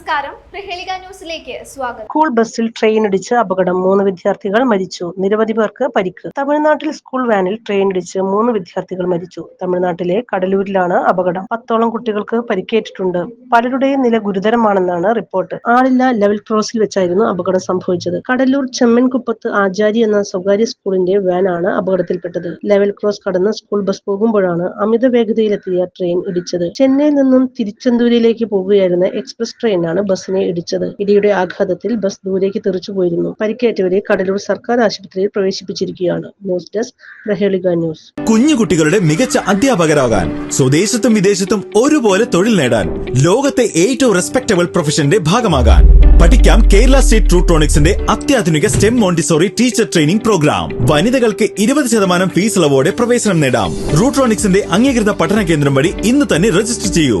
നമസ്കാരം. പ്രഹേളിക ന്യൂസിലേക്ക് സ്വാഗതം. സ്കൂൾ ബസ്സിൽ ട്രെയിൻ ഇടിച്ച് അപകടം മൂന്ന് വിദ്യാർത്ഥികൾ മരിച്ചു. നിരവധി പേർക്ക് പരിക്ക്. തമിഴ്നാട്ടിൽ സ്കൂൾ വാനിൽ ട്രെയിൻ ഇടിച്ച് മൂന്ന് വിദ്യാർത്ഥികൾ മരിച്ചു. തമിഴ്നാട്ടിലെ കടലൂരിലാണ് അപകടം. പത്തോളം കുട്ടികൾക്ക് പരിക്കേറ്റിട്ടുണ്ട്. പലരുടെയും നില ഗുരുതരമാണെന്നാണ് റിപ്പോർട്ട് ആളില്ല ലെവൽ ക്രോസിൽ വെച്ചായിരുന്നു അപകടം സംഭവിച്ചത്. കടലൂർ ചെമ്മൻകുപ്പത്ത് ആചാരി എന്ന സ്വകാര്യ സ്കൂളിന്റെ വാനാണ് അപകടത്തിൽപ്പെട്ടത്. ലെവൽ ക്രോസ് കടന്ന് സ്കൂൾ ബസ് പോകുമ്പോഴാണ് അമിത വേഗതയിലെത്തിയ ട്രെയിൻ ഇടിച്ചത്. ചെന്നൈയിൽ നിന്നും തിരുച്ചെന്തൂരിലേക്ക് പോകുകയായിരുന്ന എക്സ്പ്രസ് ട്രെയിനാണ് ബസ്സിനെ ഇടിച്ചത്. ഇടിയുടെ ആഘാതത്തിൽ ബസ് ദൂരേക്ക് തെറിച്ചുപോയിരുന്നു പരിക്കേറ്റവരെ കടലൂർ സർക്കാർ ആശുപത്രിയിൽ പ്രവേശിപ്പിച്ചിരിക്കുകയാണ്. News desk news. കുഞ്ഞു കുട്ടികളുടെ മികച്ച അധ്യാപകരാകാൻ സ്വദേശത്തും വിദേശത്തും ഒരുപോലെ തൊഴിൽ നേടാൻ ലോകത്തെ ഏറ്റവും റെസ്പെക്ടബിൾ പ്രൊഫഷന്റെ ഭാഗമാകാൻ. പഠിക്കാം കേരള സ്റ്റേറ്റ് ട്രൂട്രോണിക്സിന്റെ അത്യാധുനിക STEM Montessori teacher training programme വനിതകൾക്ക് ഇരുപത് ശതമാനം ഫീസ് ഇളവോടെ പ്രവേശനം നേടാം. റൂട്രോണിക്സിന്റെ അംഗീകൃത പഠന കേന്ദ്രം വഴി ഇന്ന് തന്നെ രജിസ്റ്റർ ചെയ്യൂ.